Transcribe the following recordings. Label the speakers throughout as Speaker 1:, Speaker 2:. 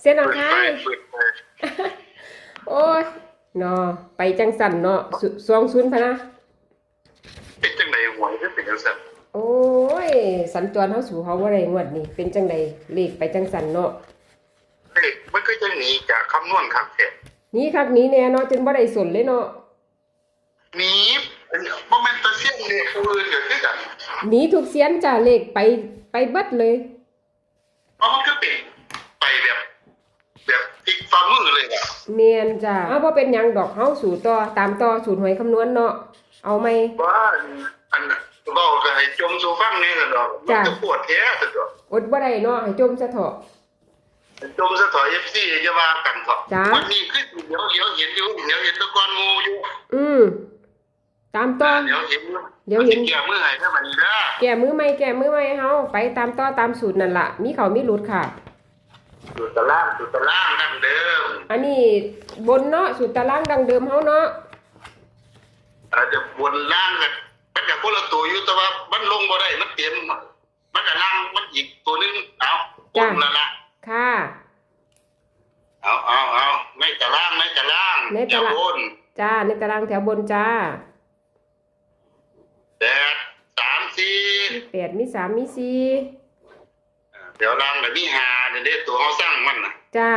Speaker 1: เส้นหนอง
Speaker 2: เปิด
Speaker 1: คา
Speaker 2: ไป
Speaker 1: ย
Speaker 2: เปิดไป
Speaker 1: โอ้ยเนาะไปจังสันเนาะสุสองศูนย์พะนะ
Speaker 2: เป็นจังไดหวยคือเป็นจังซั่น
Speaker 1: โอ้ย สัญจรเฮาสู่เฮาบ่ได้งวดนี้เป็นจังใดเลขไปจังสันเนาะ
Speaker 2: เฮ้ยมันก็จะหนีจากคำนวณคักแท้
Speaker 1: หนี้คักหนี้แน่เนาะจนบ่ได้สนเลยเนาะ
Speaker 2: หนีบ่แม่นแตะเสียงเนี่ยผู้อื่นก็คือกัน
Speaker 1: หนีทุกเสียนจ้าเลขไปไปเบิดเลย
Speaker 2: เพราะมันก็เป็น เลยอะ
Speaker 1: เมียนจ้าเอาบ่เป็นหยังดอกเฮาสู่ต่อตามต่อสูตรหวยคำนวณเนาะเอาไหม
Speaker 2: ว่าอันนั้นเว้าก็ให้จมสู่ฟังนี่ล่ะดอกมัน
Speaker 1: จ้ะ
Speaker 2: จะปวดแท้ซะดอก
Speaker 1: อดบ่ได้เนาะให้จมซะเถาะ
Speaker 2: จมซะถอย FC จะว่ากันเถอะ
Speaker 1: จ้ะ
Speaker 2: วันนี้คือเดี๋ยวเดี๋ยวเห็นอยู่เดี๋ยวเห็นแตะกอนงูอยู่
Speaker 1: อืมตามต่อ
Speaker 2: เดี๋ยวเห็นอยู่
Speaker 1: เดี๋ยวเห็น
Speaker 2: มันสิเกี่ยวมือให้ถ้ามันนี้เด้อ
Speaker 1: แก้มือใหม่แก้มือใหม่เฮาไปตามต่อตามสูตรนั่นล่ะมีเขามีหลุดค่ะ
Speaker 2: สูตรตะล่างสูตรตะล่างนั่นเดิม
Speaker 1: อันนี้บนเนาะสูตรตารางดังเดิมเฮาเนาะ
Speaker 2: อาจจะบนล่างกันมันกับคนละตัวอยู่แต่ว่ามันลงบ่ได้มันเต็มมันก็ล่างมันอีกตัวหนึงเอาบนละละ
Speaker 1: ค่ะ
Speaker 2: เอาเอาเอาไม่ตะล่างไม่ตะล่าง
Speaker 1: ไม่ตะล่าง
Speaker 2: อย่บน
Speaker 1: จ้าในตารางแถวบนจ้า
Speaker 2: แปดสามสี่
Speaker 1: มีแปดมีสามมีสี่
Speaker 2: เดี๋ยวล่างแบบมีหาเดี๋ยวเด้ตัวเขาสร้างมันน่ะ
Speaker 1: จ้า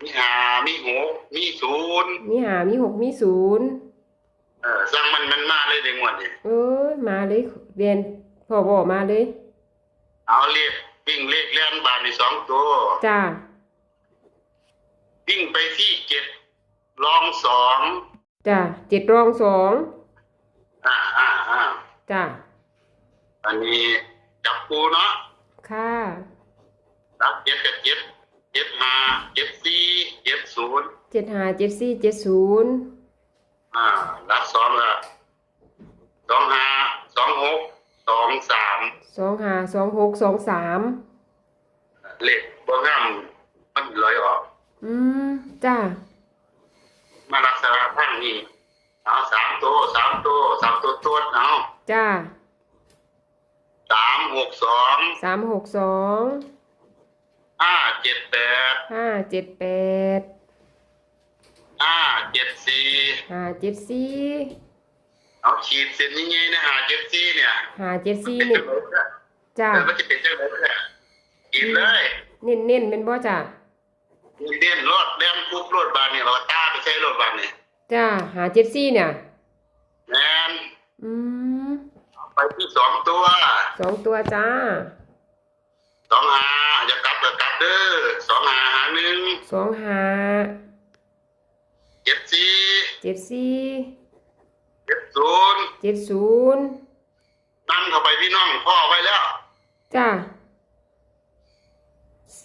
Speaker 2: มีหามีหกมีศูนย์
Speaker 1: มีหามีหกมีศูนย์
Speaker 2: เออสร้างมันมันมาเลยในงวดนี้
Speaker 1: เอ้ยมาเลยเรียนพ่อบอกมาเลย
Speaker 2: เอาเลขวิ่งเลขเล่นบานในสองตัว
Speaker 1: จ้า
Speaker 2: วิ่งไปที่เจ็ดรองสอง
Speaker 1: จ้าเจ็ดรองสอง
Speaker 2: อ่าอ่าอ่า
Speaker 1: จ้า
Speaker 2: อันนี้จับปูเนาะ
Speaker 1: ค่ะ
Speaker 2: รับเจ็ดกับเจ็ดเจ็ดห้าเจ็ดสี่เจ็ดศูนย์
Speaker 1: เจ็ดห้าเจ็ดสี่เจ็ดศูนย์
Speaker 2: อ่ารับสองละสองห้าสองหกสองสาม
Speaker 1: สองห้าสองหกสองสาม
Speaker 2: เลขบ่งามมันลอยออก
Speaker 1: อืมจ้า
Speaker 2: มาลักษณะทั้งนี้เอาสามตัวสามตัวสามตัวตัวเอา
Speaker 1: จ้า
Speaker 2: สาม หกสอง
Speaker 1: สามหกสอง
Speaker 2: ห้าเจ็ดแปด
Speaker 1: ห้าเจ็ดแปด
Speaker 2: ห้าเจ็ดสี่
Speaker 1: ห้าเจ็ดสี่
Speaker 2: เอาขีดเส้นนี้ไงนะห้าเจ็ดสี่เนี่ย
Speaker 1: ห้าเจ็ดสี่
Speaker 2: เป็น
Speaker 1: นี่
Speaker 2: จังไรเนี่ย
Speaker 1: จ้า
Speaker 2: เออมันจะเป็นจังไรเนี่ยขีดเลย
Speaker 1: เน้นเน้นๆเป็นบ่จ้า
Speaker 2: เด่นรถเด่นปุ๊บรถบานเนี่ยเราตาไปใช้รถบานเนี่ย
Speaker 1: จ้าหาเจ็ดสี่เนี่ย
Speaker 2: แมน
Speaker 1: อืม
Speaker 2: ไป ที่สองตัว
Speaker 1: สองตัวจ้า
Speaker 2: สองหาอย่ากลับอย่ากลับเด้อสองหาหาหนึ่ง
Speaker 1: สองหา
Speaker 2: เจ็ดสี่
Speaker 1: เจ็ดสี่
Speaker 2: เจ็ดศูนย์
Speaker 1: เจ็ดศูนย์
Speaker 2: นั่นเข้าไปพี่น้องพ่อไว้แล้ว
Speaker 1: จ้า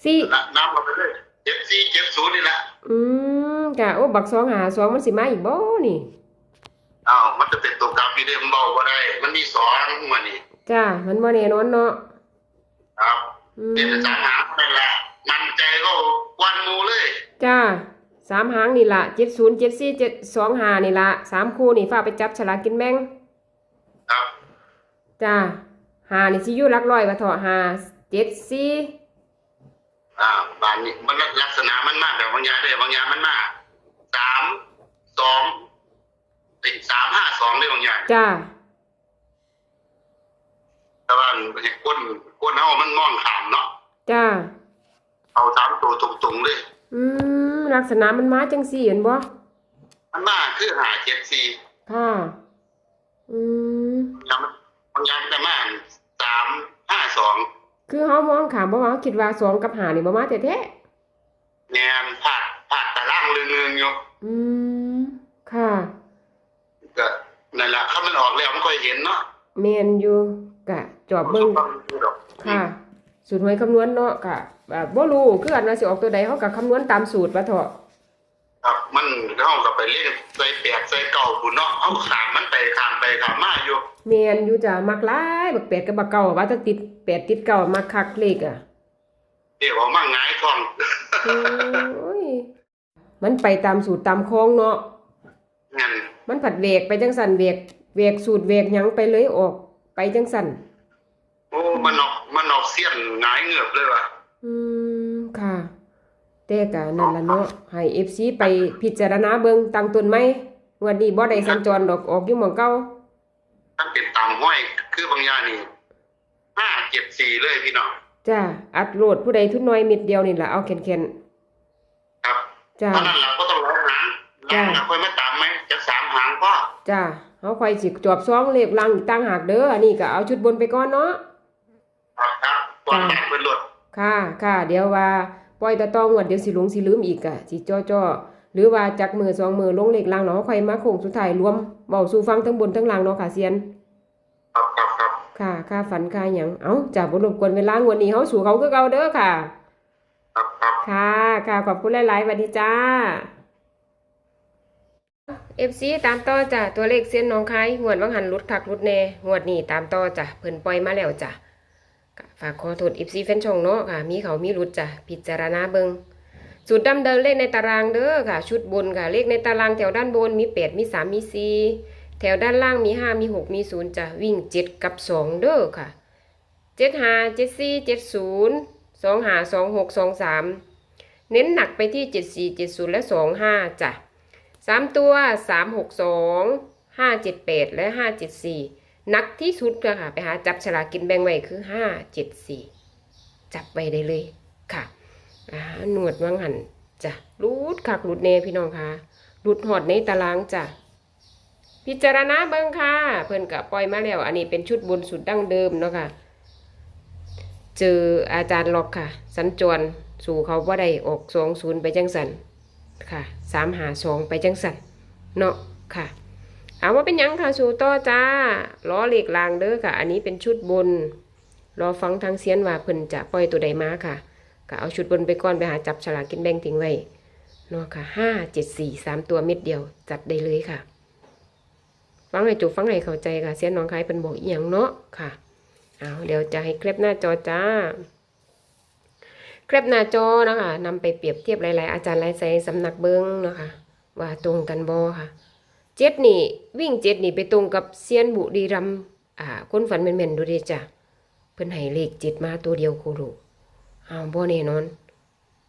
Speaker 1: สี่
Speaker 2: นะนำเข้าไปเลยเจ็ดสี่เจ็ดศูนย์นี่แหละ
Speaker 1: อืมจ้าโอ้บักสองหาสองมันสิมาอีกบ่นี่
Speaker 2: อ้าวมันจะเป็นตัวกลับอยู่เดิมเบาก็ได้ มันมีสองมันนี่
Speaker 1: จ้ามันบ่แน่นอนเนาะ
Speaker 2: ครับ
Speaker 1: อื
Speaker 2: เป็น
Speaker 1: ม
Speaker 2: สามหานั่นแหละมันใจก็วันหมูเลย
Speaker 1: จ้าสามหางนี่ละเจ็ดศูนย์เจ็ดสี่เจ็ดสองหานี่ละสามคู่นี่ฝากไปจับฉลากกินแบ่ง
Speaker 2: ครับ
Speaker 1: จ้าหานี่สิอยู่หลักร้อยว่าเถอะหาเจ็ดสี่
Speaker 2: อ่าบานนี้มันลักษณะมันมากแบบบางอย่างเลยบางอย่างมันมากสามสอง ติสามห้าสองเลยบางอย่าง
Speaker 1: จ้า
Speaker 2: แต่ว่าเห็นก้นก้นเอามันมองขามเนาะ
Speaker 1: จ้า
Speaker 2: เอาสามตัวตรงๆเลย
Speaker 1: อืมลักษณะมันมาจังสี่เห็นบ่
Speaker 2: มันมากคือหาเจ็ดสี่
Speaker 1: ค่ะอืม
Speaker 2: บางอย่างมันบางอย่างจะมาสามห้าสอง
Speaker 1: คือเฮามองขามบ่ว่าเราคิดว่าสองกับหานี่บ่มาแท้
Speaker 2: แงนผาดผาดตะล่างเรืองๆอยู่
Speaker 1: ๆอืมค่ะ
Speaker 2: ก็นั่นแหละถ้ามันออกแล้วมันก็เห็นเนาะ
Speaker 1: แม่นอยู่กะจอบเบิ่งค่ะ สูตรหวยคำนวณเนาะกะแบบบ่รู้คืออันว่าสิออกตัวใดเฮาก็คำนวณตามสูตรว่าเถอะ
Speaker 2: ครับมันเข้ากับไปเล่นใส่แปดใส่เก่าคุณเนาะเอาขามมันไปขามไปขามมาอยู่
Speaker 1: แม่นอยู่จ้ะมักหลายบักแปดกับบักเก่าว่าจะติดแปดติดเก่ามักคักเลขอะ
Speaker 2: เดี๋ยวเอามาหงายท้อง
Speaker 1: โอ้ยมันไปตามสูตรตามคลองเนาะ
Speaker 2: งั้น
Speaker 1: มันผัดเวกไปจังสันเวกเวกสูตรเวกหยังไปเลยออก ไปจังสัน
Speaker 2: โอ้มันออกมันออกเสี้ยนหงายเงือบเลยว่ะ
Speaker 1: อืมค่ะแต่ก็นั่นล่ะเนาะให้ FC ไปพิจารณาเบิ่งตั้งต้นไหมงวดนี้บ่ได้สัญจรดอกออกอยู่หม่องเก่า
Speaker 2: ถ้าเป็นตามห้อยคือบางอย่างนี่ห้าเจ็ดสี่เลยพี่น้อง
Speaker 1: จ้าอัดโหลดผู้ใดทุนน้อยมิดเดียวนี่ล่ะเอาแข็ง
Speaker 2: ครับ
Speaker 1: ๆจ้า
Speaker 2: เพราะนั้นเราก็ต้องร้อยหาง ล่างเราค่อยมาตามไหมจะสามหางก็
Speaker 1: จ้าเฮาค่อยสิจวบซ้อมเลขลังอีกต่างหากเด้ออันนี้ก็เอาชุดบนไปก่อนเนาะ
Speaker 2: ครับครับก่อนแรกเป็นรถ
Speaker 1: ค่ะค่ะเดี๋ยวว่าปล่อยตะตองวดเดี๋ยวสิหลงสิลืมอีกอะสิจ้อๆหรือว่าจักมือสองมือลงเลขลังเนาะค่อยมาโค้งสุดท้ายรวมเว้าสู่ฟังทั้งบนทั้งล่างเนาะค่ะเซียน
Speaker 2: ครับครับครับ
Speaker 1: ค่ะค่าฝันค่าหยังเอ้าจ้าบ่รบกวนเวลางวดนี้เฮาสู่เขาคือเก่าเด้อค่ะ
Speaker 2: ครับครับ
Speaker 1: ค่ะค่ะขอบคุณหลายๆสวัสดีจ้า FC ตามต่อจ้ะตัวเลขเส้นน้องคายงวดวังหันรุดคักรุดแน่งวดนี้ตามต่อจ้ะเพิ่นปล่อยมาแล้วจ้ะฝากขอโทษ FC แฟนช่องเนาะค่ะ มีเขามีรุดจ้ะพิจารณาเบิงสูตรดำเดินเลขในตารางเด้อค่ะ ชุดบนค่ะเลขในตารางแถวด้านบนมี8มี3มี4แถวด้านล่างมี5มี6มี0จ้ะวิ่ง7กับ2เด้อค่ะ7 5 7 4 7 0 2 5 2 6 2 3เจ็ดศูนย์สองห้าสองหกสองสามเน้นหนักไปที่74 70และ25จ้ะ สามตัว362 578และ574นักที่สุดค่ะไปหาจับฉลากกินแบ่งไว้คือ574จับไว้ได้เลยค่ะหนวดวังหันจ้ะรูดคักรูดเนพี่น้องค่ะรูดหอดในตารางจ้ะพิจารณาเบิ่งค่ะ เพิ่อนก็ปล่อยมาแล้ว อันนี้เป็นชุดบนสุดดั้งเดิมเนาะค่ะ เจออาจารย์ล็อกค่ะ สัญจรสู่เขาว่าได้ออกสองศูนย์ไปจังสัน ค่ะสามหาสองไปจังสันเนาะค่ะเอาว่าเป็นยังค่ะสูต่อจ้าล้อเหล็กลางเด้อค่ะ อันนี้เป็นชุดบน รอฟังทางเสียนว่าเพิ่นจะปล่อยตัวใดมาค่ะก็เอาชุดบนไปก่อนไปหาจับฉลากกินแบ่งทิ้งไว้เนาะค่ะห้าเจ็ดสี่สามตัวเม็ดเดียวจัดได้เลยค่ะ ฟังให้จุฟังให้เข้าใจค่ะ เสียนน้องคายเป็นบอกอีหยังเนาะค่ะเอาเดี๋ยวจะให้เคล็บหน้าจอจ้า เคล็บหน้าจอนะคะนำไปเปรียบเทียบหลาย ๆ อาจารย์หลายใจสำนักเบิ้งนะคะ ว่าตรงกันบ่ค่ะเจ็ดนี่ วิ่งเจ็ดนี่ไปตรงกับเซียนบุรีรัมอ่าคนฝันแม่นๆดูดิจ้ะเพิ่นให้เลขเจ็ดมาตัวเดียวโคโลอ้าบ่แน่นอน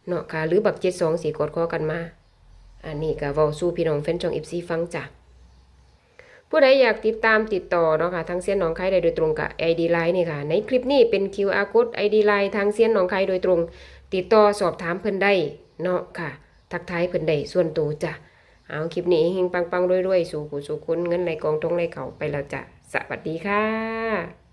Speaker 1: เนาะค่ะหรือบักเจ็ดสองสี่กดคอกันมา อันนี้ก็เว้าสู่พี่น้องแฟนช่อง FC ฟังจ้ะ ผู้ใดอยากติดตามติดต่อเนาะค่ะทางเซียนหนองคายได้โดยตรงกับ ID Line นี่ค่ะ ในคลิปนี้เป็น QR code ID Line ทางเซียนหนองคายโดยตรง ติดต่อสอบถามเพิ่นได้เนาะค่ะ ทักทายเพิ่นได้ส่วนตัวจ้ะเอาคลิปนี้เฮงปังๆรวยๆ สู่ผู้สู่คนเงินในกองทงในเขาไปแล้วจ้ะสวัสดีค่ะ